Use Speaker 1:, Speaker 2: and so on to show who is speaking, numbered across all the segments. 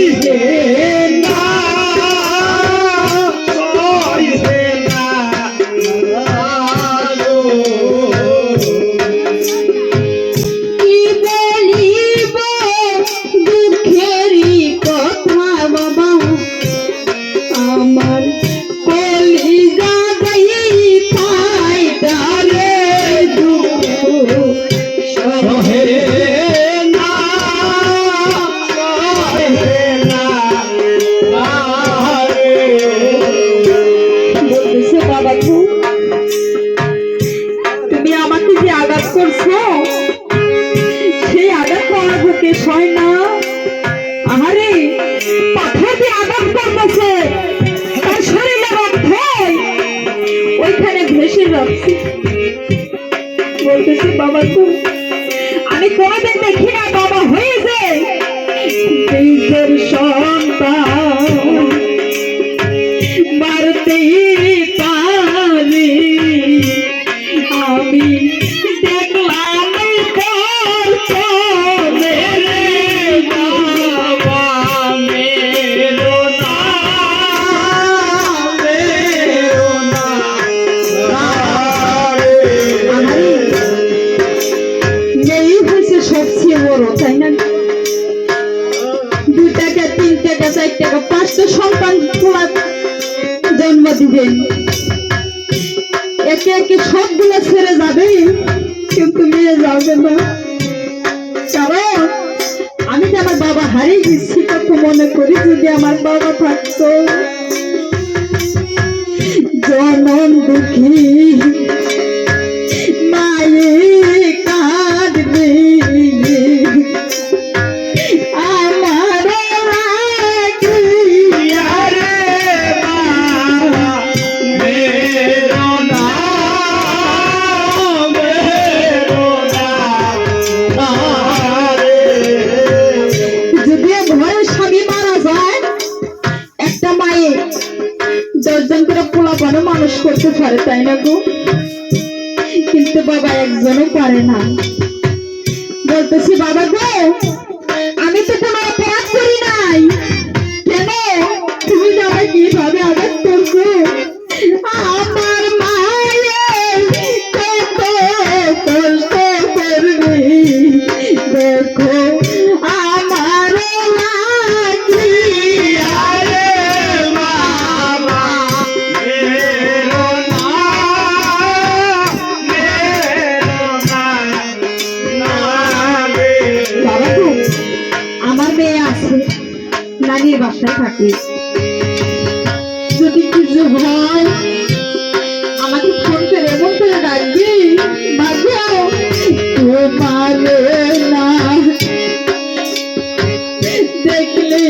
Speaker 1: সইবে
Speaker 2: করছ? সেই আঘাত করার বুকে সয় না? আহারে পাথর দিয়ে আঘাত করতেছে। তার শরীরে রক্ত। ওইখানে ভেসে যাচ্ছে। দিবেন একে একে সবগুলো ছেড়ে যাবে, কিন্তু মেয়ে যাবে না। কারণ আমি যে আমার বাবা হারিয়ে দিচ্ছি কত মনে করি যদি আমার বাবা থাকতো। জনম দুঃখী করে পোলা পানো মানুষ করতে পারে, তাই না গো? কিন্তু বাবা একজনও পারে না। বলতেছি, বাবা গো নানির বাসায় থাকি। যদি কিছু হয়, আমাকে ফোন করে এমন করে ডাকবি ভাগ্য তোমার না। দেখলে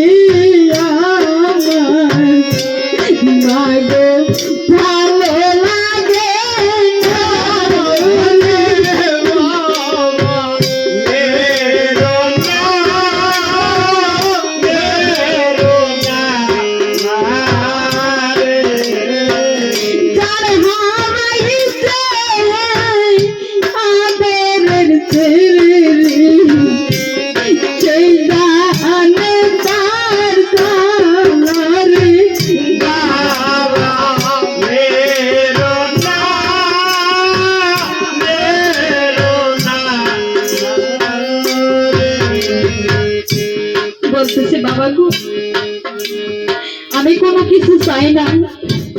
Speaker 2: আমি কোনো কিছু চাই না।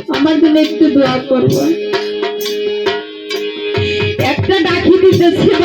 Speaker 2: আমার জন্য একটু দোয়া করব একটা ডাকি দিতেছে বাবা গো